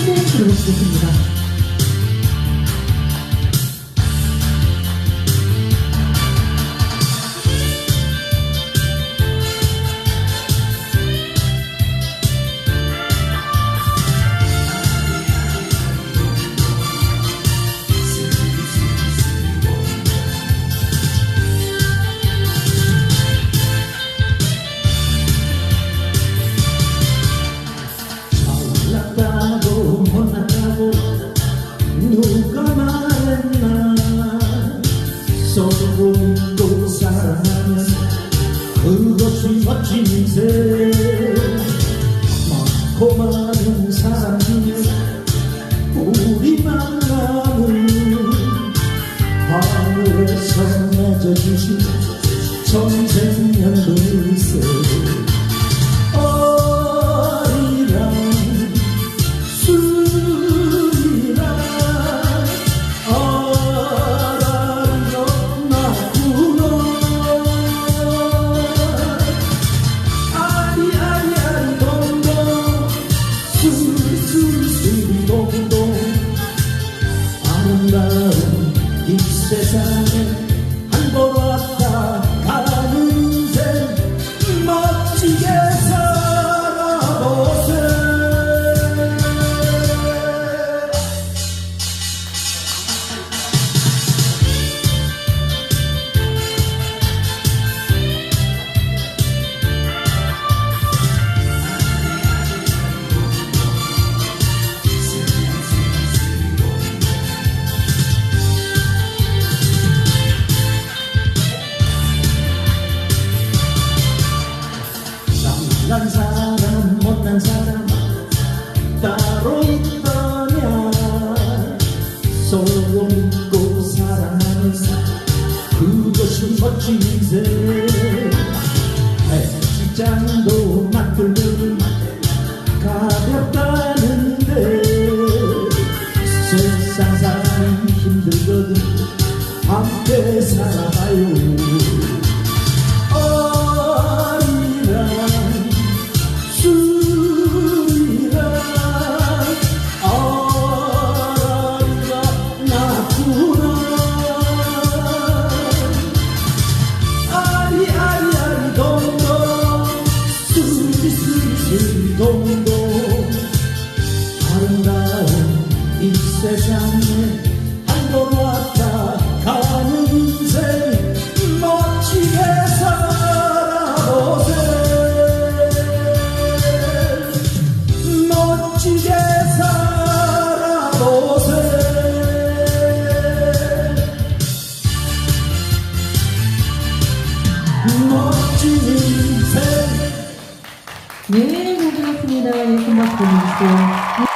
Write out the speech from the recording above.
함께 들어보겠습니다. 누가 말했나 서로 믿고 사랑하면 그것이 멋진 인생. 많고 많은 사람 중에 우리 만 남은 하늘에서 맺어주신 천생연분일세 어 잘난 사람 못난 사람 따로 있더냐 서로 믿고 사랑하는 그것이 멋진 인생. 직장도 만들면 가볍다는데 세상 사람이 힘들거든 함께 살아가요 mundo. 네, 고생했습니다. 예, 고맙습니다.